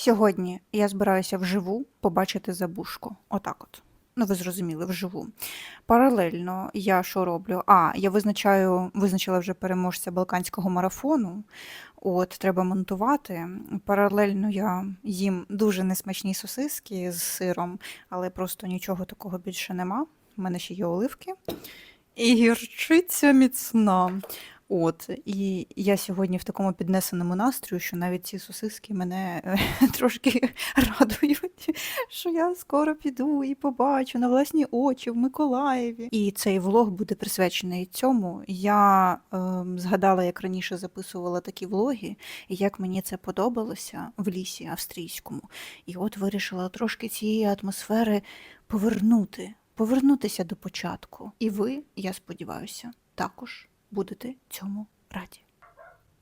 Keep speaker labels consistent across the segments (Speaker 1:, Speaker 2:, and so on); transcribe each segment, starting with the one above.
Speaker 1: Сьогодні я збираюся вживу побачити забушку. Отак от. Ну, ви зрозуміли, вживу. Паралельно я що роблю? А, я визначаю, визначила вже переможця балканського марафону. От, треба монтувати. Паралельно я їм дуже несмачні сосиски з сиром, але просто нічого такого більше нема. У мене ще є оливки. І гірчиця міцна. От, і я сьогодні в такому піднесеному настрою, що навіть ці сосиски мене е, трошки радують, що я скоро піду і побачу на власні очі в Миколаєві. І цей влог буде присвячений цьому. Я ем, згадала, як раніше записувала такі влоги, і як мені це подобалося в лісі австрійському. І от вирішила трошки цієї атмосфери повернути, повернутися до початку. І ви, я сподіваюся, також будете цьому раді.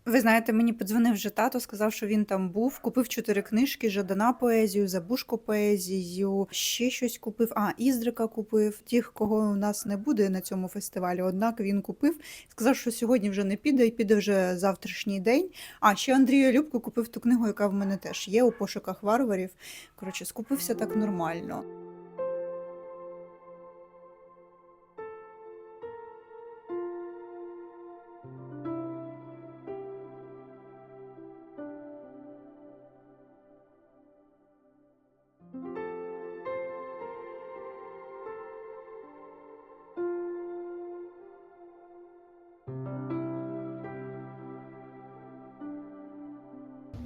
Speaker 1: Ви знаєте, мені подзвонив вже тато, сказав, що він там був, купив чотири книжки: Жадана поезію, Забушко поезію, ще щось купив. А, Іздрика купив. Тих, кого у нас не буде на цьому фестивалі. Однак він купив, сказав, що сьогодні вже не піде, і піде вже завтрашній день. А ще Андрію Любко купив ту книгу, яка в мене теж є у пошуках варварів. Коротше, скупився так нормально.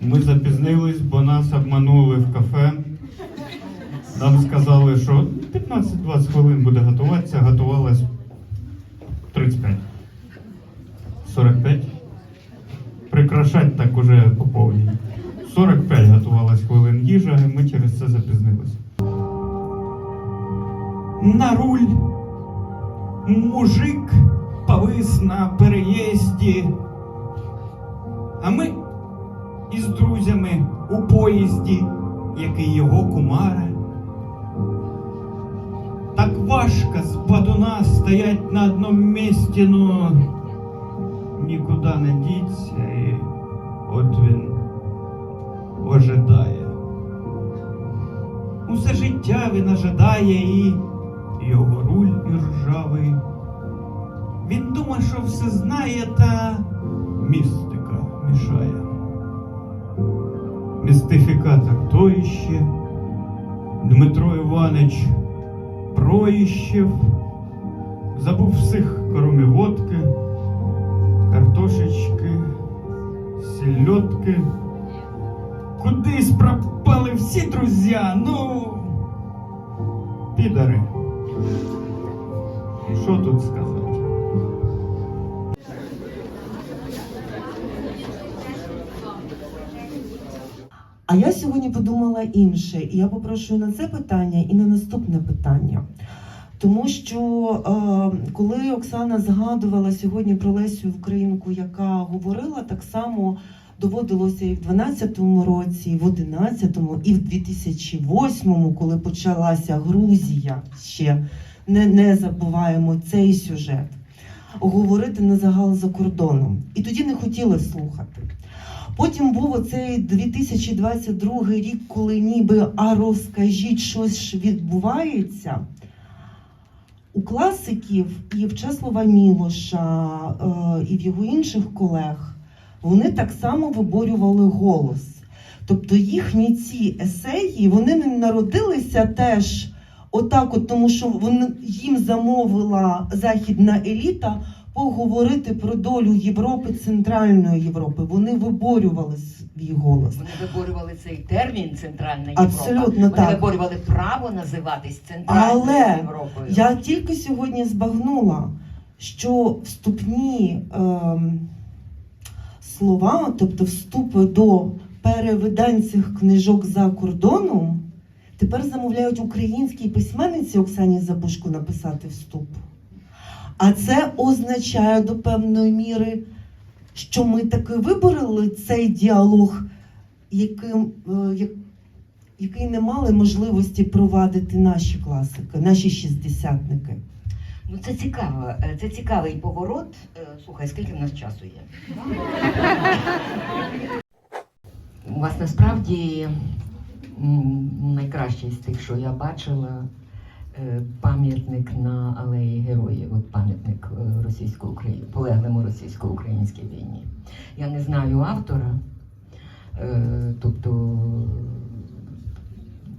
Speaker 2: Ми запізнились, бо нас обманули в кафе. Нам сказали, що 15-20 хвилин буде готуватися, готувалось 35. 45. Прикрашать так уже по повній. 45 готувалась хвилин їжа, і ми через це запізнились. На руль мужик повис на переїзді. А ми поїзді, який його кумара. Так важко з батуна стоять на одному місці, ну нікуди не діться, і от він ожидає. Усе життя він ожидає і його руль іржавий. Він думає, що все знає, та містика мішає. Містифікатор то іще, Дмитро Іванич проїщев, забув всіх, кромі водки, картошечки, сільотки. Кудись пропали всі друзі, ну, підари. Що тут сказати?
Speaker 3: А я сьогодні подумала інше, і я попрошу на це питання і на наступне питання. Тому що е, коли Оксана згадувала сьогодні про Лесю Українку, яка говорила, так само доводилося і в 12-му році, і в 11-му, і в 2008-му, коли почалася Грузія, ще не, не забуваємо цей сюжет, говорити на загал за кордоном. І тоді не хотіли слухати. Потім був оцей 2022 рік, коли ніби а розкажіть, щось відбувається. У класиків і в Чеслова Мілоша, е, і в його інших колег вони так само виборювали голос. Тобто їхні ці есеї вони не народилися теж отак, от, тому що вони, їм замовила західна еліта поговорити про долю Європи, Центральної Європи. Вони виборювали свій голос.
Speaker 4: Вони виборювали цей термін Центральна Європа.
Speaker 3: Абсолютно
Speaker 4: Вони
Speaker 3: так.
Speaker 4: виборювали право називатись Центральною
Speaker 3: Але
Speaker 4: Європою.
Speaker 3: Я тільки сьогодні збагнула, що вступні ем, слова, тобто вступи до перевидань цих книжок за кордоном, тепер замовляють українській письменниці Оксані Забушко написати вступ. А це означає до певної міри, що ми таки вибороли цей діалог, яким, е, який не мали можливості провадити наші класики, наші шістдесятники.
Speaker 4: Ну це цікаво. Е, Це цікавий поворот. Е, Слухай, скільки в нас часу є? У вас насправді м, найкращий з тих, що я бачила, пам'ятник на алеї Героїв, от пам'ятник е, російсько-українській, полеглому російсько-українській війні. Я не знаю автора, е, тобто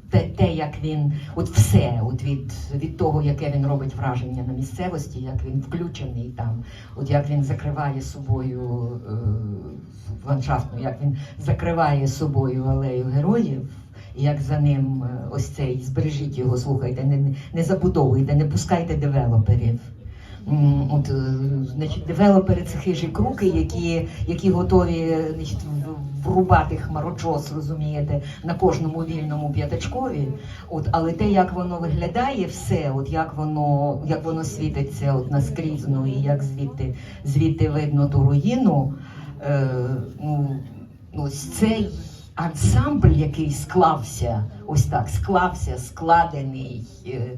Speaker 4: те, те, як він, от все, от від, від того, яке він робить враження на місцевості, як він включений там, от як він закриває собою е, ландшафтну, як він закриває собою алею героїв, як за ним е, ось цей збережіть його, слухайте, не, не забудовуйте, не пускайте девелоперів. От, е, значить, девелопери це хижі круки, які, які готові е, значить, врубати хмарочос, розумієте, на кожному вільному п'ятачкові. От, але те, як воно виглядає, все, от як воно, як воно світиться от наскрізь, ну, і як звідти, звідти видно ту руїну, е, ну, ну, ось цей ансамбль, який склався, ось так, склався, складений. е,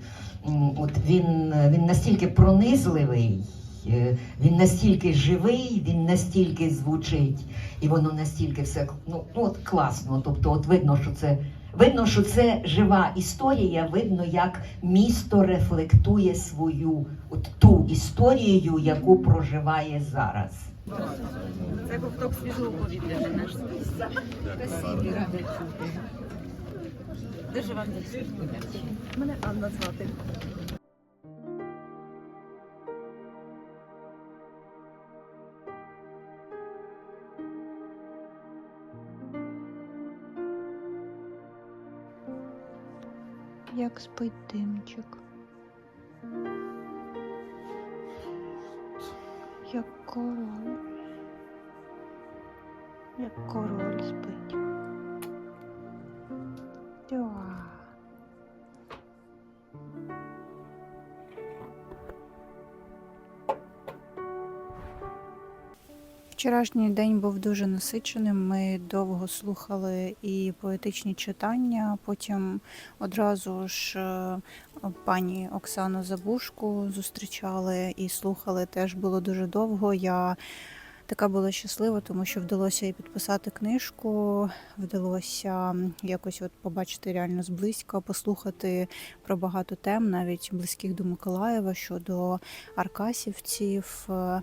Speaker 4: От він, він настільки пронизливий, е, він настільки живий, він настільки звучить, і воно настільки все ну, ну от класно. Тобто, от видно, що це видно, що це жива історія. Видно, як місто рефлектує свою от ту історію, яку проживає зараз.
Speaker 5: Це ковток свіжого повітря для нас. Дуже вам дякую. Мене Анна звати.
Speaker 1: Як спить димчик. Як король. Як король спить. Вчорашній день був дуже насиченим. Ми довго слухали і поетичні читання. Потім одразу ж е, пані Оксану Забушку зустрічали і слухали. Теж було дуже довго. Я така була щаслива, тому що вдалося і підписати книжку, вдалося якось от побачити реально зблизька, послухати про багато тем, навіть близьких до Миколаєва щодо аркасівців. е,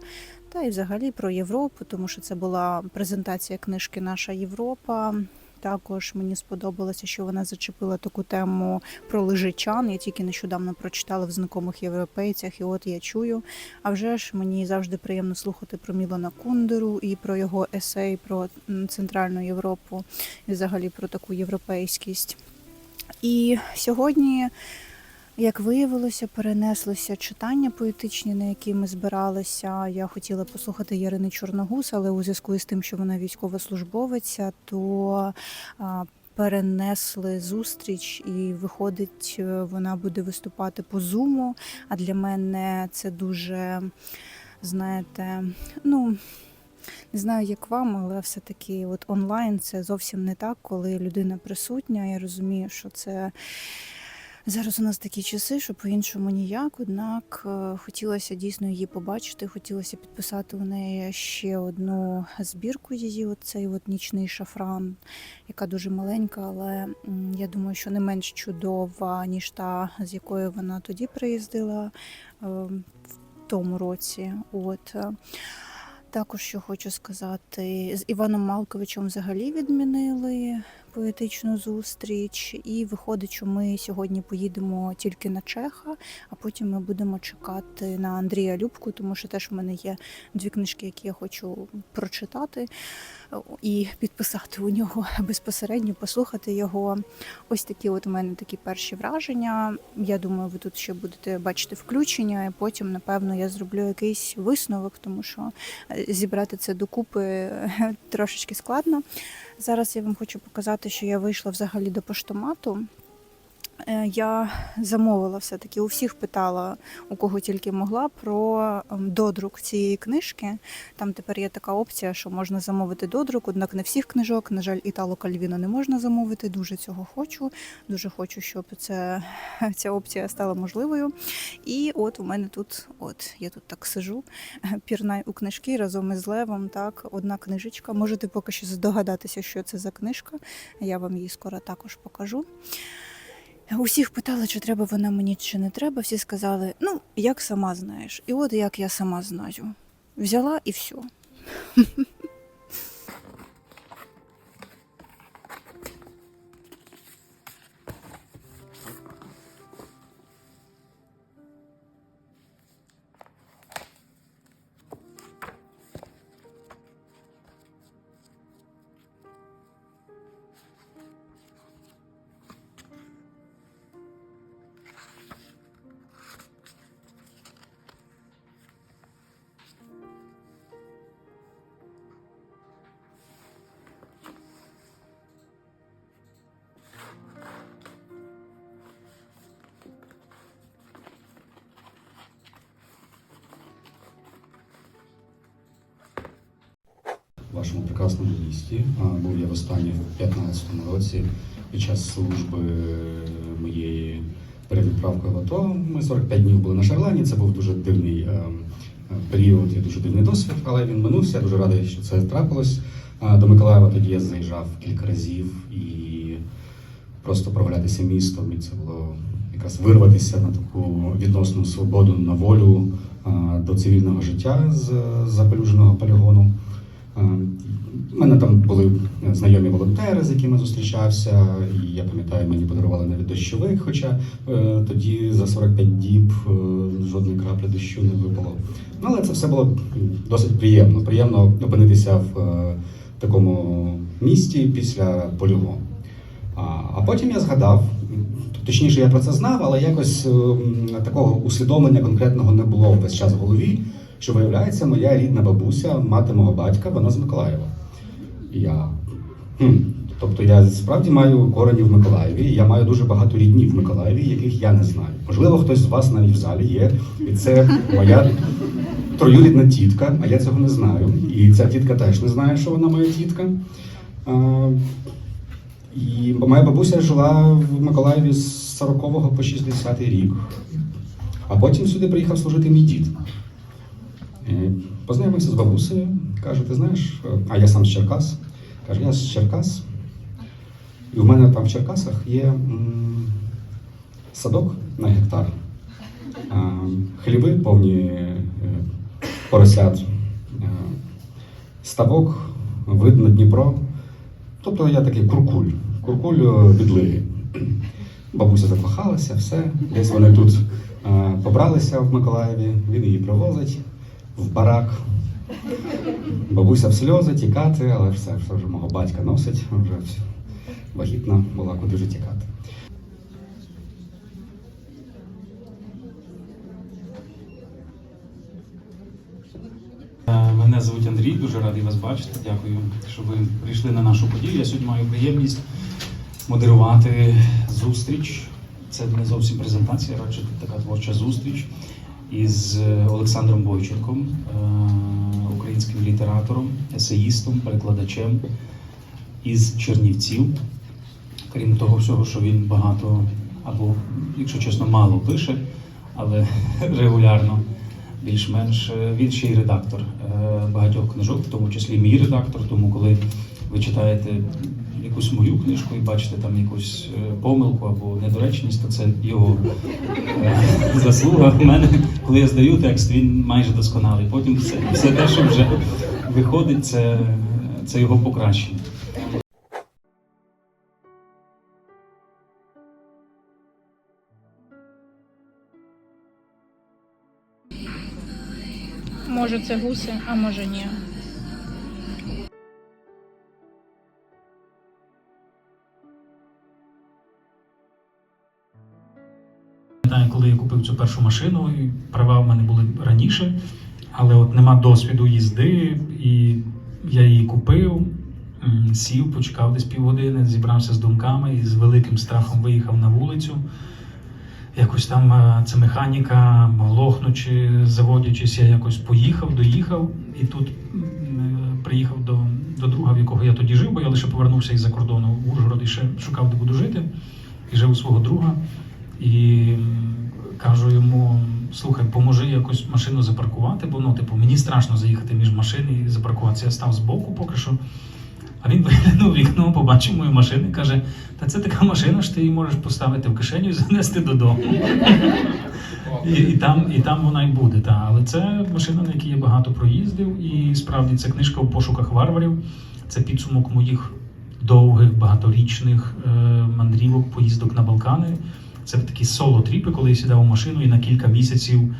Speaker 1: та і взагалі про Європу, тому що це була презентація книжки Наша Європа. Також мені сподобалося, що вона зачепила таку тему про лежичан. Я тільки нещодавно прочитала в знакомих європейцях, і от я чую. А вже ж мені завжди приємно слухати про Мілана Кундеру і про його есей про Центральну Європу, і взагалі про таку європейськість. І сьогодні як виявилося, перенеслося читання поетичні, на які ми збиралися. Я хотіла послухати Ярини Чорногус, але у зв'язку з тим, що вона військовослужбовиця, то перенесли зустріч, і виходить, е, вона буде виступати по зуму. А для мене це дуже, знаєте, ну. Не знаю, як вам, але все-таки от онлайн це зовсім не так, коли людина присутня. Я розумію, що це Зараз у нас такі часи, що по-іншому ніяк. Однак е, хотілося дійсно її побачити. Хотілося підписати у неї ще одну збірку її, оцей от нічний шафран, яка дуже маленька, але я думаю, що не менш чудова, ніж та, з якою вона тоді приїздила е, в тому році. От. е. Також що хочу сказати, з Іваном Малковичем взагалі відмінили поетичну зустріч, і виходить, що ми сьогодні поїдемо тільки на Чеха, а потім ми будемо чекати на Андрія Любку, тому що теж в мене є дві книжки, які я хочу прочитати і підписати у нього безпосередньо, послухати його. Ось такі от у мене такі перші враження. Я думаю, ви тут ще будете бачити включення, і потім, напевно, я зроблю якийсь висновок, тому що е, зібрати це докупи е, трошечки складно. Зараз я вам хочу показати, що я вийшла взагалі до поштомату. Е, Я замовила все-таки у всіх питала, у кого тільки могла, про ем, додрук цієї книжки. Там тепер є така опція, що можна замовити додрук, однак не всіх книжок. На жаль, Італо Кальвіно не можна замовити. Дуже цього хочу. Дуже хочу, щоб це, ця опція стала можливою. І от у мене тут, от я тут так сижу, пірнай у книжки разом із Левом. Так, одна книжечка. Можете поки що здогадатися, що це за книжка. Я вам її скоро також покажу. Усіх питали, чи треба вона мені, чи не треба. Всі сказали, ну, як сама знаєш. І от як я сама знаю. Взяла і все.
Speaker 6: В вашому прекрасному місті. Був я востаннє в 15-му році під час служби моєї перед відправкою в АТО. Ми 45 днів були на Шарлані. Це був дуже дивний е, е, період і дуже дивний досвід, але він минувся. Я дуже радий, що це трапилось. До Миколаєва тоді я заїжджав кілька разів і просто прогулятися містом. І це було якраз вирватися на таку відносну свободу на волю до цивільного життя з запелюженого полігону. У мене там були знайомі волонтери, з якими зустрічався, і я пам'ятаю, мені подарували навіть дощовик, хоча е, тоді за 45 діб е, жодної краплі дощу не випало. Ну, але це все було досить приємно. Приємно опинитися в е, такому місті після полігону. А, а потім я згадав, точніше, я про це знав, але якось е, такого усвідомлення конкретного не було весь час в голові, що виявляється, моя рідна бабуся, мати мого батька, вона з Миколаєва. І я. Хм. Тобто я справді маю корені в Миколаєві, і я маю дуже багато ріднів в Миколаєві, яких я не знаю. Можливо, хтось з вас навіть в залі є, і це моя троюрідна тітка, а я цього не знаю. І ця тітка теж не знає, що вона моя тітка. А, і моя бабуся жила в Миколаєві з 40 по 60 рік. А потім сюди приїхав служити мій дід. Е, Познайомився з бабусею, каже, ти знаєш, е, а я сам з Черкас. Каже, я з Черкас. І у мене там в Черкасах є садок на гектар, хліби повні е, поросят, е, ставок, вид на Дніпро. Тобто я такий куркуль, куркуль е. Бабуся закохалася, все. Десь вони тут е, побралися в Миколаєві, він її привозить в барак. Бабуся в сльози тікати, але все, все вже мого батька носить, вже вагітна була куди ж тікати.
Speaker 7: Е, Мене звуть Андрій, дуже радий вас бачити. Дякую, що ви прийшли на нашу подію. Я сьогодні маю приємність модерувати зустріч. Це не зовсім презентація, радше така творча зустріч із е, Олександром Бойченком, е, українським літератором, есеїстом, перекладачем із Чернівців. Крім того всього, що він багато або, якщо чесно, мало пише, але регулярно більш-менш е, він ще й редактор багатьох книжок, в тому числі мій редактор. Тому коли ви читаєте якусь мою книжку і бачите там якусь е, помилку або недоречність, то це його е, заслуга. У мене, коли я здаю текст, він майже досконалий. Потім все, все те, що вже виходить, це, це його покращення.
Speaker 8: Може це гуси, а може ні.
Speaker 7: Коли я купив цю першу машину, і права в мене були раніше, але от нема досвіду їзди, і я її купив.
Speaker 8: сів, почекав десь півгодини, зібрався з думками і з великим страхом виїхав на вулицю. Якось там е, ця механіка, глохнучи, заводячись, я якось поїхав, доїхав, і тут е, приїхав до, до друга, в якого я тоді жив, бо я лише повернувся із-за кордону в Ужгород і ще шукав, де буду жити, і жив у свого друга. І кажу йому: слухай, поможи якось машину запаркувати, бо ну, типу, мені страшно заїхати між машини і запаркуватися. Я став збоку поки що. А він виглянув вікно, побачив мою машину і каже: Та це така машина, що ти її можеш поставити в кишеню і занести додому. І, і, там, і там вона й буде. Та. Але це машина, на якій я багато проїздив, і справді це книжка у пошуках варварів. Це підсумок моїх довгих, багаторічних е, мандрівок, поїздок на Балкани. Це такі соло-тріпи, коли я сідав у машину і на кілька місяців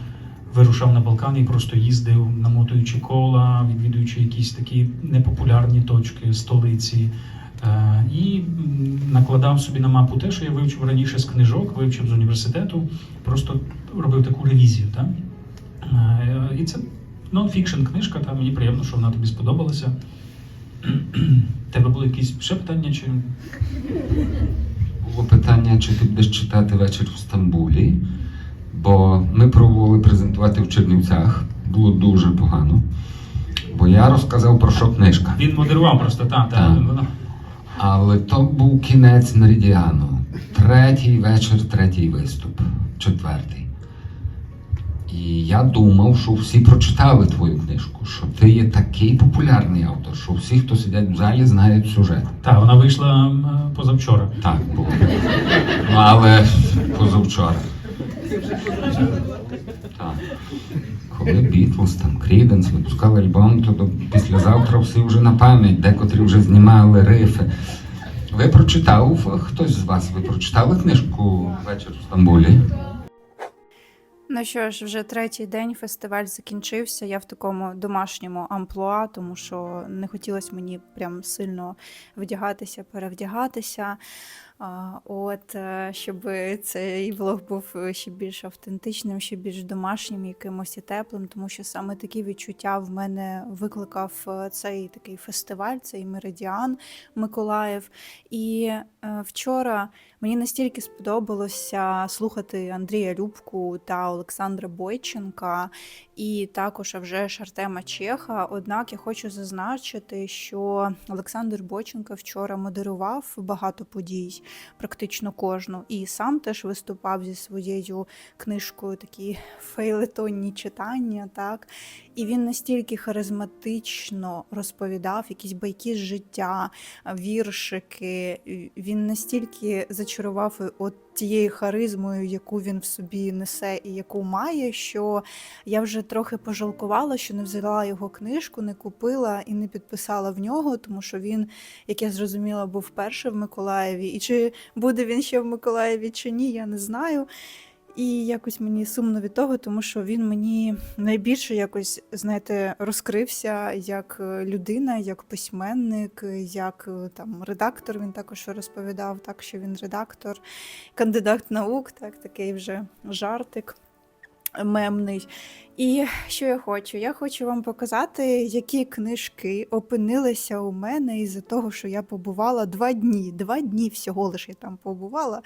Speaker 8: вирушав на Балкани і просто їздив, намотуючи кола, відвідуючи якісь такі непопулярні точки, столиці. Е, і накладав собі на мапу те, що я вивчив раніше з книжок, вивчив з університету, просто робив таку ревізію. Так? Е, І це нон-фікшн книжка, та мені приємно, що вона тобі сподобалася. Тебе були якісь ще питання? Чи
Speaker 9: Було питання, чи ти будеш читати вечір в Стамбулі, бо ми пробували презентувати в Чернівцях. Було дуже погано. Бо я розказав про що книжка.
Speaker 8: він модерував просто та, та,
Speaker 9: Так.
Speaker 8: Та.
Speaker 9: Але то був кінець Меридіану. Третій вечір, третій виступ, четвертий. І я думав, що всі прочитали твою книжку, що ти є такий популярний автор, що всі, хто сидять в залі, знають сюжет.
Speaker 8: Та, вона вийшла позавчора.
Speaker 9: Так було. Ну, але позавчора. Так. Коли Бітлз, там Кріденс випускали альбом, то до післязавтра всі вже на пам'ять, декотрі вже знімали рифи. Ви прочитав, хтось з вас, ви прочитали книжку Вечір в Стамбулі?
Speaker 1: Ну що ж, вже третій день фестиваль закінчився. Я в такому домашньому амплуа, тому що не хотілося мені прям сильно вдягатися, перевдягатися. От, е, щоб цей влог був ще більш автентичним, ще більш домашнім, якимось і теплим, тому що саме такі відчуття в мене викликав е, цей такий фестиваль, цей меридіан Миколаїв. І е, вчора Мені настільки сподобалося слухати Андрія Любку та Олександра Бойченка, і також вже ж Артема Чеха. Однак я хочу зазначити, що Олександр Бойченко вчора модерував багато подій, практично кожну, і сам теж виступав зі своєю книжкою такі фейлетонні читання. Так і він настільки харизматично розповідав якісь байки з життя, віршики. Він настільки зачарував от тією харизмою, яку він в собі несе і яку має, що я вже трохи пожалкувала, що не взяла його книжку, не купила і не підписала в нього, тому що він, як я зрозуміла, був вперше в Миколаєві. І чи буде він ще в Миколаєві чи ні, я не знаю. І якось мені сумно від того, тому що він мені найбільше якось, знаєте, розкрився як е, людина, як письменник, як е, там редактор. Він також розповідав, так що він редактор, кандидат наук, так такий вже жартик. Мемний. І що я хочу? Я хочу вам показати, які книжки опинилися у мене із-за того, що я побувала два дні. Два дні всього лише я там побувала.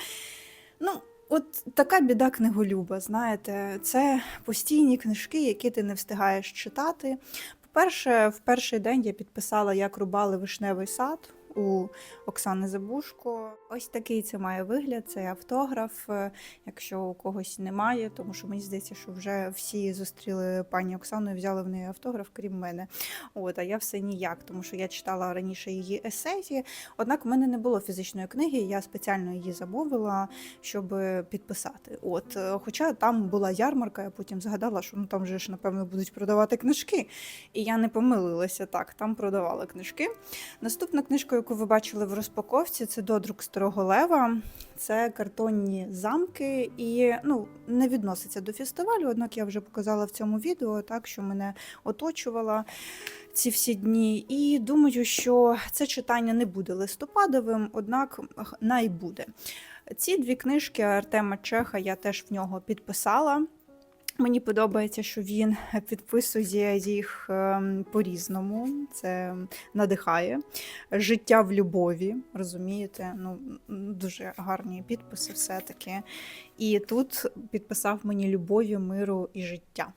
Speaker 1: Ну, От така біда книголюба, знаєте, це постійні книжки, які ти не встигаєш читати. По-перше, в перший день я підписала, як рубали вишневий сад у Оксани Забушко. Ось такий це має вигляд, це автограф. е, Якщо у когось немає, тому що мені здається, що вже всі зустріли пані Оксану і взяли в неї автограф, крім мене. От, а я все ніяк, тому що я читала раніше її есеї. Однак в мене не було фізичної книги, я спеціально її замовила, щоб підписати. От, е, хоча там була ярмарка, я потім згадала, що ну там же ж напевно будуть продавати книжки. І я не помилилася так, там продавали книжки. Наступна книжка, яку ви бачили в розпаковці, це додрук Старого Лева. Це картонні замки, і ну не відноситься до фестивалю. Однак я вже показала в цьому відео, так що мене оточувала ці всі дні. І думаю, що це читання не буде листопадовим, однак най буде. Ці дві книжки Артема Чеха я теж в нього підписала. Мені подобається, що він підписує їх ем, по-різному. Це надихає. Життя в любові, розумієте? Ну, дуже гарні підписи все-таки. І тут підписав мені любові, миру і життя.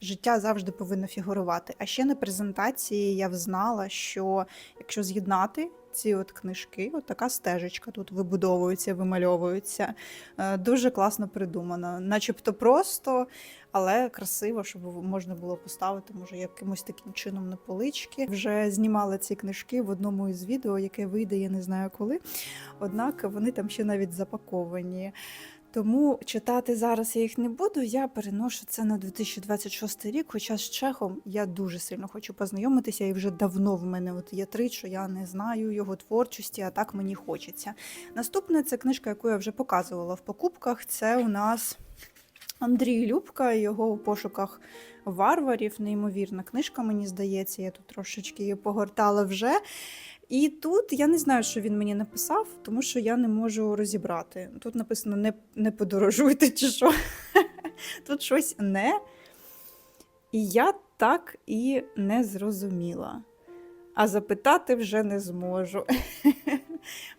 Speaker 1: Життя завжди повинно фігурувати. А ще на презентації я взнала, що якщо з'єднати ці от книжки, от така стежечка тут вибудовується, вимальовується. Е, Дуже класно придумано. Начебто просто, але красиво, щоб можна було поставити, може, якимось таким чином на полички. Вже знімала ці книжки в одному із відео, яке вийде, я не знаю коли. Однак вони там ще навіть запаковані. Тому читати зараз я їх не буду. Я переношу це на 2026 рік. Хоча з Чехом я дуже сильно хочу познайомитися, і вже давно в мене от є три, що я не знаю його творчості, а так мені хочеться. Наступне це книжка, яку я вже показувала в покупках. Це у нас Андрій Любка, його у пошуках варварів. Неймовірна книжка, мені здається. Я тут трошечки її погортала вже. І тут я не знаю, що він мені написав, тому що я не можу розібрати. Тут написано не, не подорожуйте чи що. Тут щось не. І я так і не зрозуміла. А запитати вже не зможу.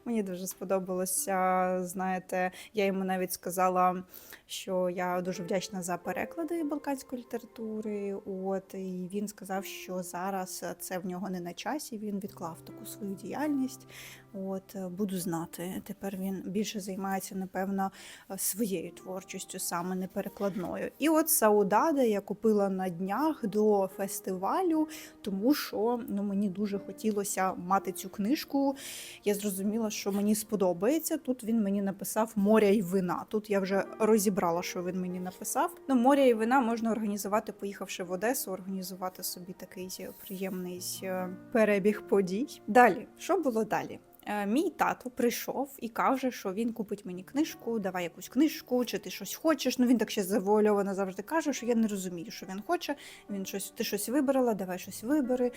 Speaker 1: Мені дуже сподобалося. Знаєте, я йому навіть сказала, що я дуже вдячна за переклади балканської літератури. От і він сказав, що зараз це в нього не на часі. Він відклав таку свою діяльність. От буду знати. Тепер він більше займається, напевно, своєю творчістю, саме не перекладною. І от Саудаде я купила на днях до фестивалю, тому що ну, мені дуже хотілося мати цю книжку. Я зрозуміла, що мені сподобається. Тут він мені написав моря і вина. Тут я вже розібрала, що він мені написав. Ну, моря і вина можна організувати, поїхавши в Одесу, організувати собі такий приємний е, перебіг подій. Далі, що було далі? Е, Мій тато прийшов і каже, що він купить мені книжку, давай якусь книжку, чи ти щось хочеш. Ну він так ще завуальовано завжди каже, що я не розумію, що він хоче. Він щось, ти щось вибрала, давай щось вибери.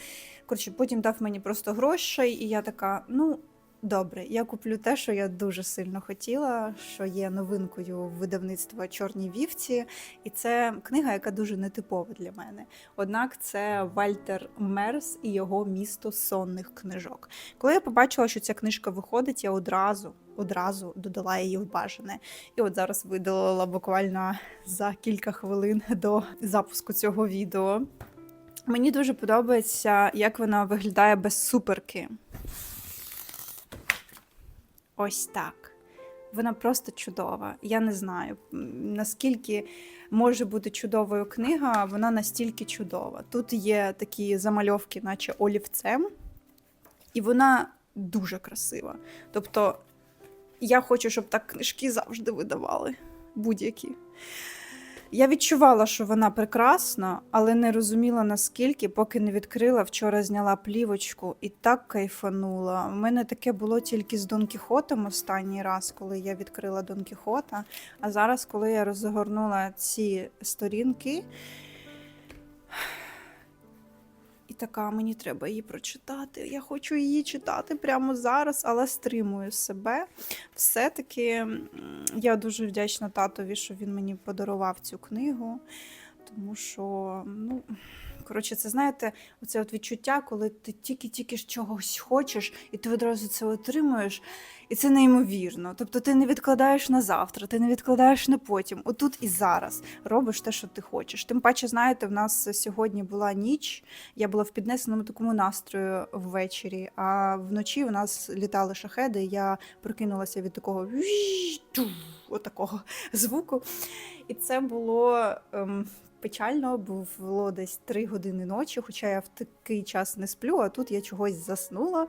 Speaker 1: Коротше, потім дав мені просто грошей, і я така, ну. Добре, я куплю те, що я дуже сильно хотіла, що є новинкою видавництва Чорні вівці, і це книга, яка дуже нетипова для мене. Однак це Вальтер Мерс і його місто сонних книжок. Коли я побачила, що ця книжка виходить, я одразу одразу додала її в бажане. І от зараз видалила буквально за кілька хвилин до запуску цього відео. Мені дуже подобається, як вона виглядає без суперки. Ось так. Вона просто чудова. Я не знаю, наскільки може бути чудовою книга, вона настільки чудова. Тут є такі замальовки, наче олівцем, і вона дуже красива. Тобто, я хочу, щоб так книжки завжди видавали. Будь-які. Я відчувала, що вона прекрасна, але не розуміла наскільки, поки не відкрила. Вчора зняла плівочку і так кайфанула. У мене таке було тільки з Дон Кіхотом останній раз, коли я відкрила Дон Кіхота. А зараз, коли я розгорнула ці сторінки, така, мені треба її прочитати. Я хочу її читати прямо зараз, але стримую себе. Все-таки я дуже вдячна татові, що він мені подарував цю книгу, тому що, ну. Коротше, це знаєте, оце от відчуття, коли ти тільки-тільки ж чогось хочеш, і ти одразу це отримуєш, і це неймовірно. Тобто ти не відкладаєш на завтра, ти не відкладаєш на потім. Отут і зараз робиш те, що ти хочеш. Тим паче, знаєте, в нас сьогодні була ніч, я була в піднесеному такому настрою ввечері, а вночі у нас літали шахеди. Я прокинулася від такого отакого звуку. І це було. Ем, Печально, було десь 3 години ночі, хоча я в такий час не сплю, а тут я чогось заснула.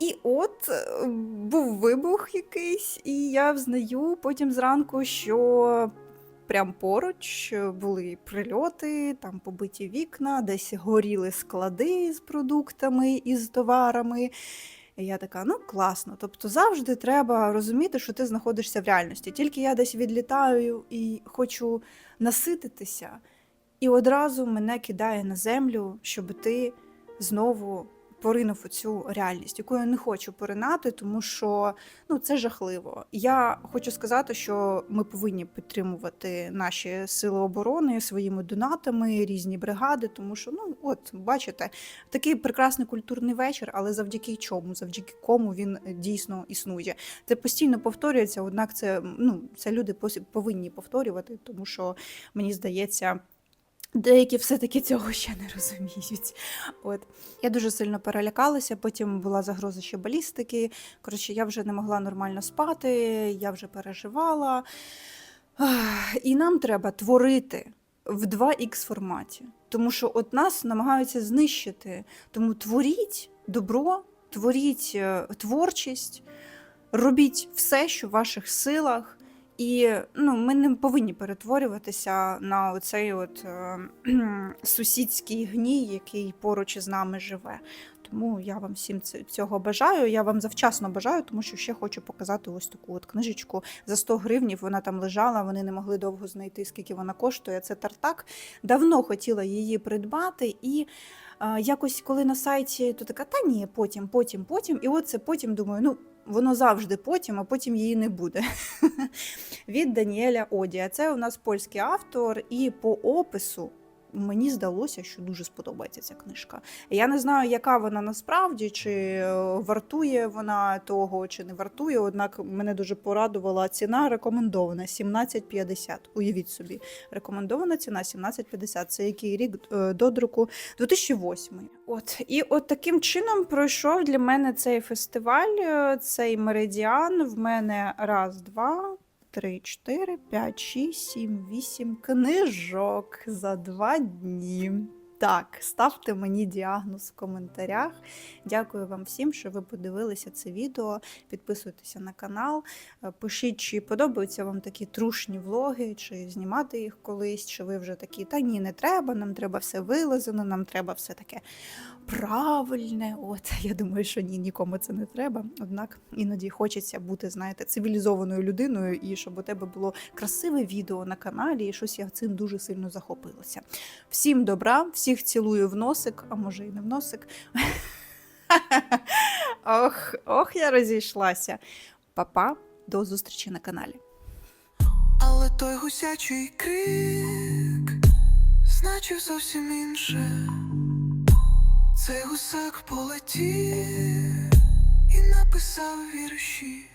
Speaker 1: І от е, був вибух якийсь, і я взнаю потім зранку, що прям поруч були прильоти, там побиті вікна, десь горіли склади з продуктами і з товарами. І я така, ну класно. Тобто завжди треба розуміти, що ти знаходишся в реальності. Тільки я десь відлітаю і хочу насититися, і одразу мене кидає на землю, щоб ти знову поринув у цю реальність, яку я не хочу поринати, тому що ну це жахливо. Я хочу сказати, що ми повинні підтримувати наші сили оборони своїми донатами, різні бригади, тому що ну от бачите, такий прекрасний культурний вечір, але завдяки чому? Завдяки кому він е, дійсно існує. Це постійно повторюється, однак це ну це люди повинні повторювати, тому що мені здається. Деякі все-таки цього ще не розуміють. От я дуже сильно перелякалася. Потім була загроза ще балістики. Коротше, я вже не могла нормально спати, я вже переживала. І нам треба творити в 2х форматі, тому що от нас намагаються знищити. Тому творіть добро, творіть е, творчість, робіть все, що в ваших силах. І ну, ми не повинні перетворюватися на оцей от е, сусідський гній, який поруч із нами живе. Тому я вам всім цього бажаю. Я вам завчасно бажаю, тому що ще хочу показати ось таку от книжечку за 100 гривнів. Вона там лежала, вони не могли довго знайти, скільки вона коштує. Це тартак. Давно хотіла її придбати і. е, Якось коли на сайті, то така, та ні, потім, потім, потім. І от це потім думаю, ну воно завжди потім, а потім її не буде. Від Даніеля Одія. Це у нас польський автор, і по опису мені здалося, що дуже сподобається ця книжка. Я не знаю, яка вона насправді, чи е, вартує вона того, чи не вартує. Однак мене дуже порадувала ціна рекомендована 17,50. Уявіть собі, рекомендована ціна 17,50. Це який рік е, до друку 2008. От і от таким чином пройшов для мене цей фестиваль, е, цей меридіан. В мене раз, два. Три, чотири, п'ять, шість, сім, вісім книжок за два дні. Так, ставте мені діагноз в коментарях. Дякую вам всім, що ви подивилися це відео. Підписуйтеся на канал, е, пишіть, чи подобаються вам такі трушні влоги, чи знімати їх колись, чи ви вже такі, та ні, не треба, нам треба все вилазено, нам треба все таке правильне. От я думаю, що ні, нікому це не треба. Однак іноді хочеться бути, знаєте, цивілізованою людиною, і щоб у тебе було красиве відео на каналі, і щось я цим дуже сильно захопилася. Всім добра, всіх цілую в носик, а може і не в носик. Ох, ох, я розійшлася. Па-па, до зустрічі на каналі.
Speaker 10: Але той гусячий крик значив зовсім інше. Цей гусак полетів і написав вірші.